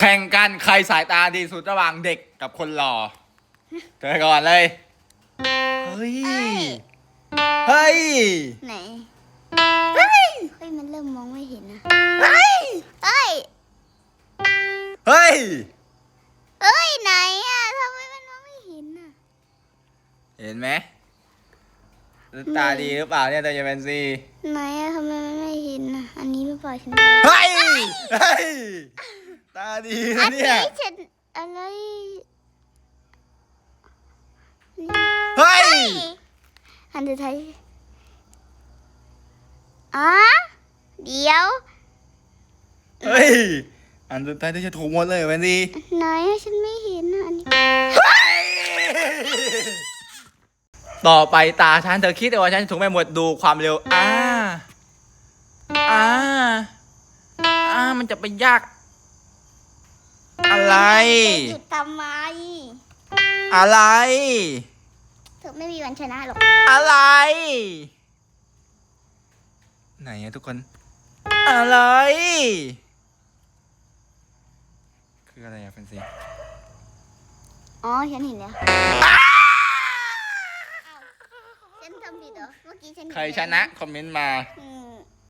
แข่งกันใครสายตาดีสุดระหว่างเด็กกับคนหล่อเจอก่อนเลย เฮ้ย เฮ้ย ไหน เฮ้ย เฮ้ย มันเริ่มมองไม่เห็นนะ เฮ้ย เฮ้ย เฮ้ย เฮ้ย ไหนอะทำไมมันมองไม่เห็นอะเห็นไหมตาดีหรือเปล่าเนี่ยตัวเยเวนซีไหนอะทำไมมันไม่เห็นอะอันนี้หรือเปล่าฉันเฮ้ย เฮ้ย ตาดีอันะนเนี่ย นี้ฉันอะไรนี่เฮ้ย อันสุดท้ายอะเดี๋ยว เฮ้ย อันสุดท้ายที่จะถูกหมดเลยเวนซีไหนอะฉันไม่เห็นอะอันนี้ต่อไปตาฉันเธอคิดว่าฉันจะถูกไม่หมดดูความเร็วอ่าอ่าอ่ามันจะไปยาก อะไรหยุดทำไมอะไร เธอไม่มีวันชนะหรอก อะไร ไหนอะทุกคน อะไร คืออะไรอะเฟนซีอ๋อ ฉันเห็นแล้วฉันทำผิดเหรอ เมื่อกี้ฉันเห็นใครชนะ คอมเมนต์มา อืม